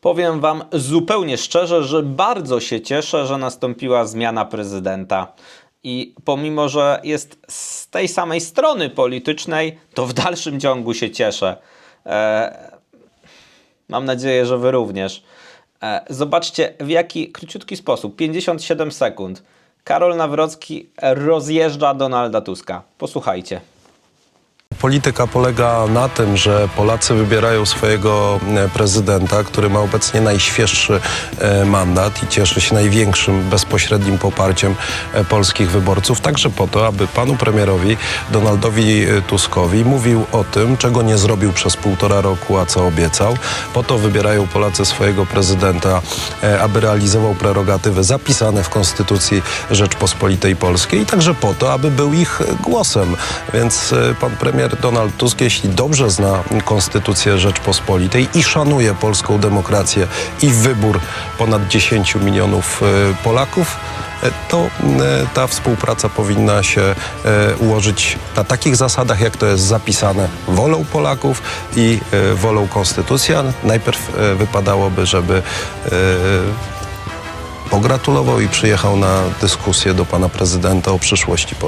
Powiem Wam zupełnie szczerze, że bardzo się cieszę, że nastąpiła zmiana prezydenta. I pomimo, że jest z tej samej strony politycznej, to w dalszym ciągu się cieszę. E, mam nadzieję, że Wy również. E, zobaczcie, w jaki króciutki sposób 57 sekund Karol Nawrocki rozjeżdża Donalda Tuska. Posłuchajcie. Polityka polega na tym, że Polacy wybierają swojego e, prezydenta, który ma obecnie najświeższy e, mandat i cieszy się największym bezpośrednim poparciem e, polskich wyborców, także po to, aby panu premierowi Donaldowi Tuskowi mówił o tym, czego nie zrobił przez półtora roku, a co obiecał. Po to wybierają Polacy swojego prezydenta, aby realizował prerogatywy zapisane w Konstytucji Rzeczpospolitej Polskiej także po to, aby był ich głosem. Więc pan premier Donald Tusk, jeśli dobrze zna Konstytucję Rzeczpospolitej i szanuje polską demokrację i wybór ponad 10 milionów e, Polaków, e, to e, ta współpraca powinna się ułożyć na takich zasadach, jak to jest zapisane wolą Polaków i wolą Konstytucji. A Najpierw wypadałoby, żeby pogratulował i przyjechał na dyskusję do pana prezydenta o przyszłości Polski.